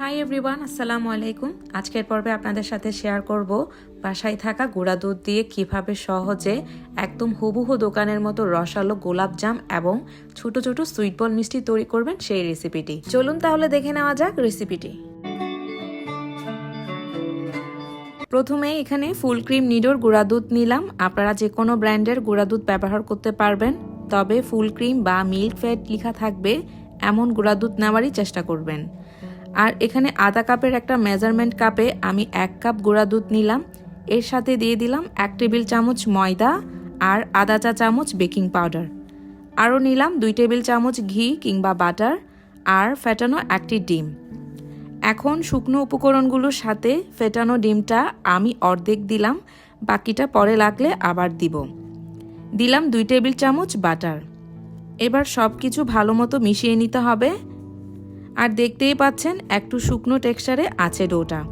Hi everyone আসসালামু আলাইকুম। আজকের পর্বে আপনাদের সাথে শেয়ার করব বাসায় থাকা গুঁড়া দুধ দিয়ে কীভাবে সহজে একদম হুবহু দোকানের মতো রসালো গোলাপ জাম এবং ছোট ছোট সুইট বল মিষ্টি তৈরি করবেন সেই রেসিপিটি চলুন তাহলে দেখে নেওয়া যাক রেসিপিটি প্রথমে এখানে ফুল ক্রিম নিডোর গুঁড়া দুধ নিলাম। আপনারা যে কোনো ব্র্যান্ডের গুঁড়া দুধ ব্যবহার করতে পারবেন। তবে ফুল ক্রিম বা মিল্ক ফ্যাট লেখা থাকবে, এমন গুঁড়া দুধ নেওয়ারই চেষ্টা করবেন। আর এখানে আধা কাপের একটা মেজারমেন্ট কাপে আমি এক কাপ গুঁড়া দুধ নিলাম। এর সাথে দিয়ে দিলাম এক টেবিল চামচ ময়দা আর আধা চা চামচ বেকিং পাউডার। আরও নিলাম দুই টেবিল চামচ ঘি কিংবা বাটার আর ফেটানো একটি ডিম। এখন শুকনো উপকরণগুলোর সাথে ফেটানো ডিমটা আমি অর্ধেক দিলাম, বাকিটা পরে লাগলে আবার দিব। দিলাম দুই টেবিল চামচ বাটার। এবার সব কিছু ভালো মতো মিশিয়ে নিতে হবে। আর দেখতেই পাচ্ছেন একটু শুকনো টেক্সচারে আছে ডোটা।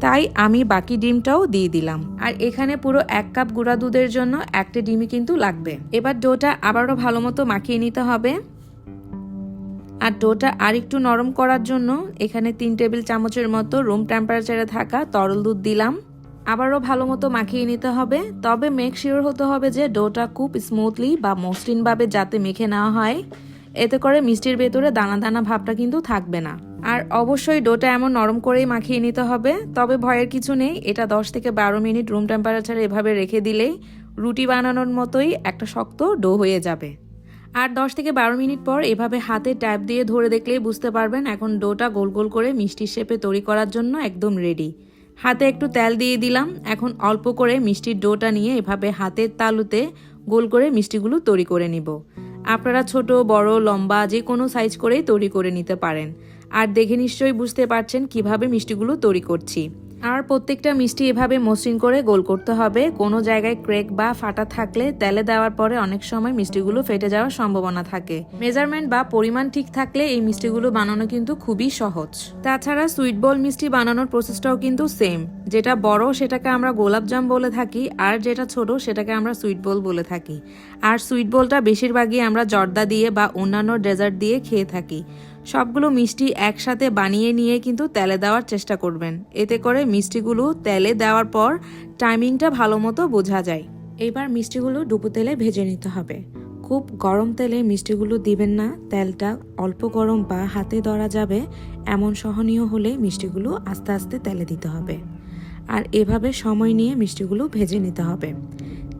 তাই আমি বাকি ডিমটাও দিয়ে দিলাম। আর এখানে পুরো এক কাপ গুঁড়া দুধের জন্য একটা ডিমই কিন্তু লাগবে। এবার ডোটা আবারও ভালো মতো মাখিয়ে নিতে হবে। আর ডোটা আর একটু নরম করার জন্য এখানে তিন টেবিল চামচের মতো রুম টেম্পারেচারে থাকা তরল দুধ দিলাম। আবারও ভালো মতো মাখিয়ে নিতে হবে। তবে মেক শিওর হতে হবে যে ডোটা খুব স্মুথলি বা মসৃণভাবে যাতে মেখে নেওয়া হয়। এতে করে মিষ্টির ভেতরে দানা দানা ভাবটা কিন্তু থাকবে না। আর অবশ্যই ডোটা এমন নরম করেই মাখিয়ে নিতে হবে, তবে ভয়ের কিছু নেই, এটা দশ থেকে বারো মিনিট রুম টেম্পারেচারে এভাবে রেখে দিলেই রুটি বানানোর মতোই একটা শক্ত ডো হয়ে যাবে। আর দশ থেকে বারো মিনিট পর এভাবে হাতে ট্যাপ দিয়ে ধরে দেখলেই বুঝতে পারবেন এখন ডোটা গোল গোল করে মিষ্টির শেপে তৈরি করার জন্য একদম রেডি হাতে একটু তেল দিয়ে দিলাম, এখন অল্প করে মিষ্টির ডোটা নিয়ে এভাবে হাতের তালুতে গোল করে মিষ্টিগুলো তৈরি করে নিব। আপনারা ছোট, বড়, লম্বা যে কোনো সাইজ করেই তৈরি করে নিতে পারেন। আর দেখে নিশ্চয়ই বুঝতে পারছেন কীভাবে মিষ্টিগুলো তৈরি করছি। আর প্রত্যেকটা মিষ্টি এভাবে মসৃণ করে গোল করতে হবে। কোনো জায়গায় ক্রেক বা ফাটা থাকলে তেলে দেওয়ার পরে অনেক সময় মিষ্টিগুলো ফেটে যাওয়ার সম্ভাবনা থাকে। মেজারমেন্ট বা পরিমাণ ঠিক থাকলে এই মিষ্টিগুলো বানানো কিন্তু খুবই সহজ। তাছাড়া সুইট বল মিষ্টি বানানোর প্রসেসটাও কিন্তু সেম। যেটা বড় সেটাকে আমরা গোলাপজাম বলে থাকি, আর যেটা ছোট সেটাকে আমরা সুইট বল বলে থাকি। আর সুইট বলটা বেশিরভাগই আমরা জর্দা দিয়ে বা অন্যান্য ডেজার্ট দিয়ে খেয়ে থাকি। সবগুলো মিষ্টি একসাথে বানিয়ে নিয়ে কিন্তু তেলে দেওয়ার চেষ্টা করবেন। এতে করে মিষ্টিগুলো তেলে দেওয়ার পর টাইমিংটা ভালো মতো বোঝা যায়। এবার মিষ্টিগুলো ডুবো তেলে ভেজে নিতে হবে। খুব গরম তেলে মিষ্টিগুলো দিবেন না, তেলটা অল্প গরম বা হাতে ধরা যাবে, এমন সহনীয় হলে মিষ্টিগুলো আস্তে আস্তে তেলে দিতে হবে। আর এভাবে সময় নিয়ে মিষ্টিগুলো ভেজে নিতে হবে।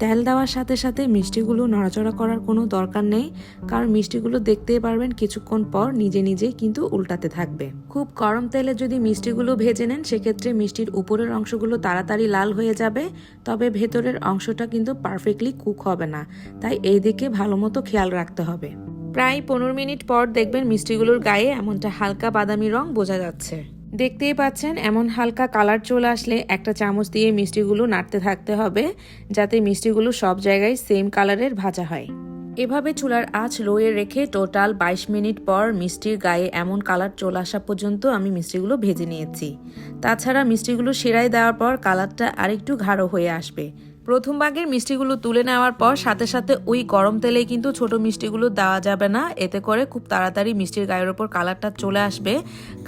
তেল দেওয়ার সাথে সাথে মিষ্টিগুলো নড়াচড়া করার কোনো দরকার নেই, কারণ মিষ্টিগুলো দেখতেই পারবেন কিছুক্ষণ পর নিজে নিজেই কিন্তু উল্টাতে থাকবে। খুব গরম তেলে যদি মিষ্টিগুলো ভেজে নেন, সেক্ষেত্রে মিষ্টির উপরের অংশগুলো তাড়াতাড়ি লাল হয়ে যাবে, তবে ভেতরের অংশটা কিন্তু পারফেক্টলি কুক হবে না, তাই এই দিকে ভালো মতো খেয়াল রাখতে হবে। প্রায় পনেরো মিনিট পর দেখবেন মিষ্টিগুলোর গায়ে এমনটা হালকা বাদামি রং বোঝা যাচ্ছে। দেখতেই পাচ্ছেন, এমন হালকা কালার চলে আসলে একটা চামচ দিয়ে মিষ্টিগুলো নাড়তে থাকতে হবে, যাতে মিষ্টিগুলো সব জায়গায় সেম কালারের ভাজা হয়। এভাবে চুলার আঁচ লোয়ে রেখে টোটাল ২২ মিনিট পর মিষ্টির গায়ে এমন কালার চলে আসা পর্যন্ত আমি মিষ্টিগুলো ভেজে নিয়েছি। তাছাড়া মিষ্টিগুলো সেরাই দেওয়ার পর কালারটা আরেকটু গাঢ় হয়ে আসবে। প্রথম ভাগের মিষ্টিগুলো তুলে নেওয়ার পর সাথে সাথে ওই গরম তেলেই কিন্তু ছোট মিষ্টিগুলো দেওয়া যাবে না। এতে করে খুব তাড়াতাড়ি মিষ্টির গায়ের ওপর কালারটা চলে আসবে,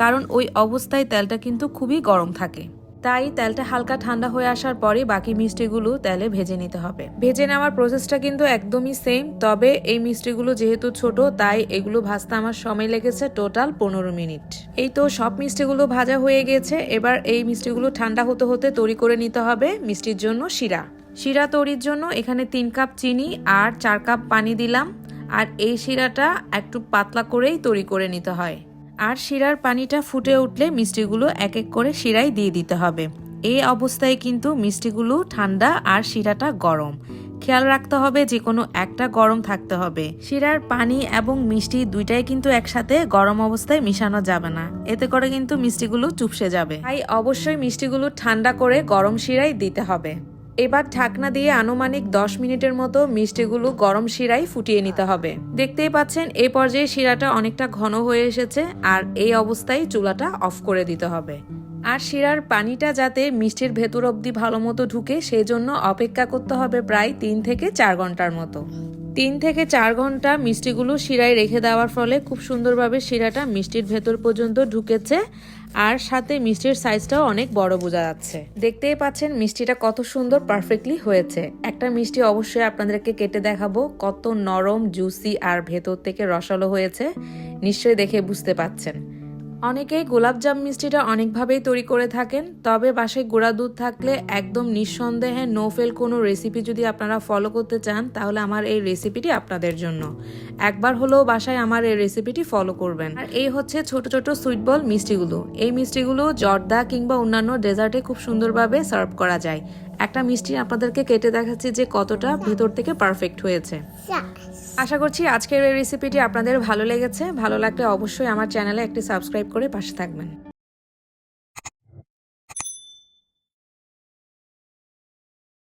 কারণ ওই অবস্থায় তেলটা কিন্তু খুবই গরম থাকে। তাই তেলটা হালকা ঠান্ডা হয়ে আসার পরে বাকি মিষ্টিগুলো তেলে ভেজে নিতে হবে। ভেজে নেওয়ার প্রসেসটা কিন্তু একদমই সেম তবে এই মিষ্টিগুলো যেহেতু ছোট, তাই এগুলো ভাজতে আমার সময় লেগেছে টোটাল পনেরো মিনিট। এই তো সব মিষ্টিগুলো ভাজা হয়ে গেছে, এবার এই মিষ্টিগুলো ঠান্ডা হতে হতে তৈরি করে নিতে হবে মিষ্টির জন্য শিরা। শিরা তৈরির জন্য এখানে তিন কাপ চিনি আর চার কাপ পানি দিলাম। আর এই শিরাটা একটু পাতলা করেই তৈরি করে নিতে হয়। আর শিরার পানিটা ফুটে উঠলে মিষ্টিগুলো এক এক করে শিরায় দিয়ে দিতে হবে। এই অবস্থায় কিন্তু মিষ্টিগুলো ঠান্ডা আর শিরাটা গরম। খেয়াল রাখতে হবে যে কোনো একটা গরম থাকতে হবে। শিরার পানি এবং মিষ্টি দুইটাই কিন্তু একসাথে গরম অবস্থায় মিশানো যাবে না। এতে করে কিন্তু মিষ্টিগুলো চুপসে যাবে। তাই অবশ্যই মিষ্টিগুলো ঠান্ডা করে গরম শিরায় দিতে হবে। এবার ঢাকনা দিয়ে আনুমানিক দশ মিনিটের মতো মিষ্টিগুলো গরম শিরায় ফুটিয়ে নিতে হবে। দেখতেই পাচ্ছেন এই পর্যায়ে শিরাটা অনেকটা ঘন হয়ে এসেছে আর এই অবস্থায় চুলাটা অফ করে দিতে হবে। আর শিরার পানিটা যাতে মিষ্টির ভেতর অবধি ভালো মতো ঢুকে সেই জন্য অপেক্ষা করতে হবে প্রায় তিন থেকে চার ঘণ্টার মতো। তিন থেকে চার ঘণ্টা মিষ্টিগুলো শিরায় রেখে দেওয়ার ফলে খুব সুন্দরভাবে শিরাটা মিষ্টির ভেতর পর্যন্ত ঢুকেছে আর সাথে মিষ্টির সাইজটাও অনেক বড় বোঝা যাচ্ছে। দেখতেই পাচ্ছেন মিষ্টিটা কত সুন্দর পারফেক্টলি হয়েছে। একটা মিষ্টি অবশ্যই আপনাদেরকে কেটে দেখাবো, কত নরম, জুসি আর ভেতর থেকে রসালো হয়েছে। নিশ্চয়ই দেখে বুঝতে পাচ্ছেন। অনেকেই গোলাপজাম মিষ্টিটা অনেকভাবেই তৈরি করে থাকেন, তবে বাসায় গুঁড়া দুধ থাকলে একদম নিঃসন্দেহে নো ফেল কোনো রেসিপি যদি আপনারা ফলো করতে চান, তাহলে আমার এই রেসিপিটি আপনাদের জন্য। একবার হলেও বাসায় আমার এই রেসিপিটি ফলো করবেন। আর এই হচ্ছে ছোট ছোট সুইট বল মিষ্টিগুলো। এই মিষ্টিগুলো জর্দা কিংবা অন্যান্য ডেজার্টে খুব সুন্দরভাবে সার্ভ করা যায়। একটা মিষ্টি আপনাদেরকে কেটে দেখাচ্ছি যে কতটা ভেতর থেকে পারফেক্ট হয়েছে। আশা করছি আজকের এই রেসিপিটি আপনাদের ভালো লেগেছে। ভালো লাগলে অবশ্যই আমার চ্যানেলে একটি সাবস্ক্রাইব করে পাশে থাকবেন।